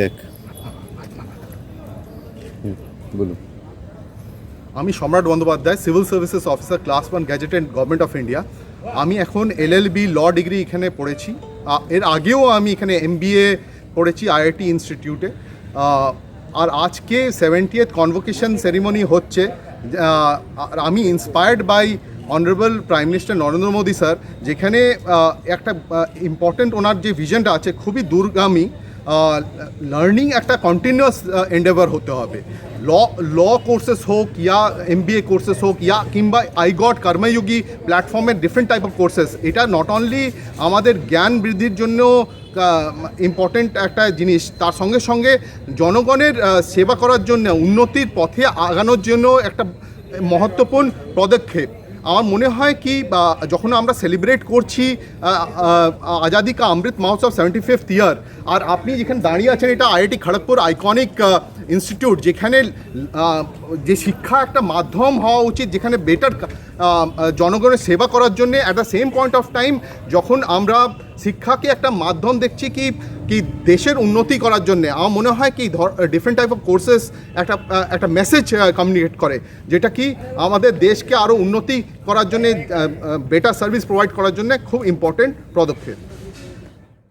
দেখ। বলুন। আমি Samrat Bandyopadhyay civil services officer class one gazetted government of India আমি এখন এলএলবি ল ডিগ্রি এখানে পড়েছি। এর আগেও আমি এখানে এমবিএ পড়েছি আইআইটি ইনস্টিটিউটে আর আজকে সেভেন্টিয়েথ কনভোকেশন সেরিমনি হচ্ছে। আর আমি inspired by honourable prime minister Narendra Modi sir যেখানে একটা ইম্পর্টেন্ট ওনার যে ভিশনটা আছে, খুবই দূরগামী লার্নিং একটা কন্টিনিউয়াস এন্ডেভার হতে হবে। ল ল কোর্সেস হোক ইয়া এম বি এ কোর্সেস হোক ইয়া কিংবা আই গট কর্মযোগী প্ল্যাটফর্মের ডিফারেন্ট টাইপ অফ কোর্সেস এটা নট অনলি আমাদের জ্ঞান বৃদ্ধির জন্য ইম্পর্টেন্ট একটা জিনিস, তার সঙ্গে সঙ্গে জনগণের সেবা করার জন্য, উন্নতির পথে আগানোর জন্য একটা মহত্বপূর্ণ পদক্ষেপ। আমার মনে হয় কি যখন আমরা সেলিব্রেট করছি আজাদি কা Amrit Mahotsav seventy fifth year আর আপনি যেখানে দাঁড়িয়ে আছেন, এটা আইআইটি খড়গপুর আইকনিক ইনস্টিটিউট যেখানে যে শিক্ষা একটা মাধ্যম হওয়া উচিত, যেখানে বেটার জনগণের সেবা করার জন্যে at the same point of time যখন আমরা শিক্ষাকে একটা মাধ্যম দেখছি কি কি দেশের উন্নতি করার জন্য। আমার মনে হয় কি, ধর ডিফারেন্ট টাইপ অফ কোর্সেস একটা একটা মেসেজ কমিউনিকেট করে। যেটা কি, আমাদের দেশকে আরও উন্নতি করার জন্যে বেটার সার্ভিস প্রোভাইড করার জন্যে খুব ইম্পর্টেন্ট পদক্ষেপ।